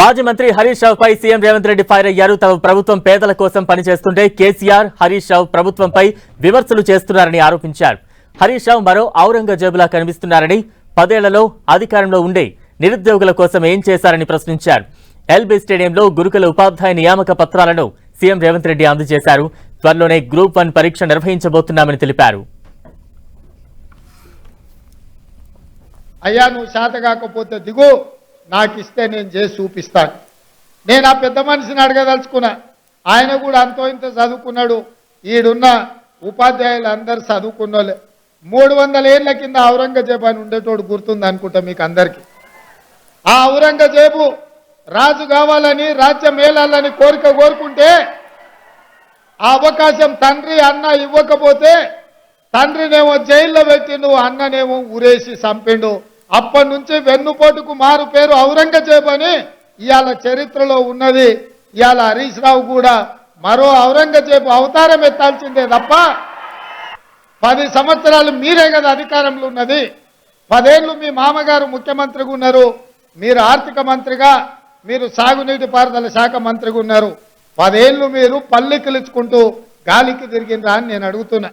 మాజీ మంత్రి హరీష్ రావు పై సీఎం రేవంత్ రెడ్డి ఫైర్ అయ్యారు. తమ ప్రభుత్వం పేదల కోసం పనిచేస్తుంటే కేసీఆర్ హరీష్ రావు ప్రభుత్వంపై విమర్శలు చేస్తున్నారని ఆరోపించారు. హరీష్ రావు మరో ఔరంగజేబులా కనిపిస్తున్నారని పదేళ్ళలో అధికారంలో ఉండే నిరుద్యోగుల కోసం ఏం చేశారని ప్రశ్నించారు. ఎల్బీ స్టేడియంలో గురుకుల ఉపాధ్యాయ నియామక పత్రాలను సీఎం రేవంత్ రెడ్డి అందజేశారు. త్వరలోనే గ్రూప్ వన్ పరీక్ష నిర్వహించబోతున్నామని తెలిపారు. అయ్యా నువ్వు శాత కాకపోతే దిగు. నాకు ఇస్తే నేను చేసి చూపిస్తాను. నేను ఆ పెద్ద మనిషిని అడగదలుచుకున్నా. ఆయన కూడా అంతో ఇంత చదువుకున్నాడు. ఈడున్న ఉపాధ్యాయులు అందరు చదువుకున్నోళ్ళే. మూడు వందల ఏళ్ళ కింద ఔరంగజేబు అని ఉండేటోడు గుర్తుంది అనుకుంటా మీకు అందరికీ. ఆ ఔరంగజేబు రాజు కావాలని రాజ్యం మేలాలని కోరిక కోరుకుంటే ఆ అవకాశం తండ్రి అన్న ఇవ్వకపోతే తండ్రినేమో జైల్లో పెట్టిండు అన్ననేమో ఉరేసి చంపిండు. అప్పటి నుంచి వెన్నుపోటుకు మారు పేరు ఔరంగజేబు అని ఇవాళ చరిత్రలో ఉన్నది. ఇవాళ హరీష్ రావు కూడా మరో ఔరంగజేబు అవతారం ఎత్తాల్సిందే తప్ప పది సంవత్సరాలు మీరే కదా అధికారంలో ఉన్నది. పదేళ్ళు మీ మామగారు ముఖ్యమంత్రిగా ఉన్నారు. మీరు ఆర్థిక మంత్రిగా మీరు సాగునీటి పారుదల శాఖ మంత్రిగా ఉన్నారు. పదేళ్ళు మీరు పల్లెకిలుచుకుంటూ గాలికి తిరిగినరా అని నేను అడుగుతున్నా.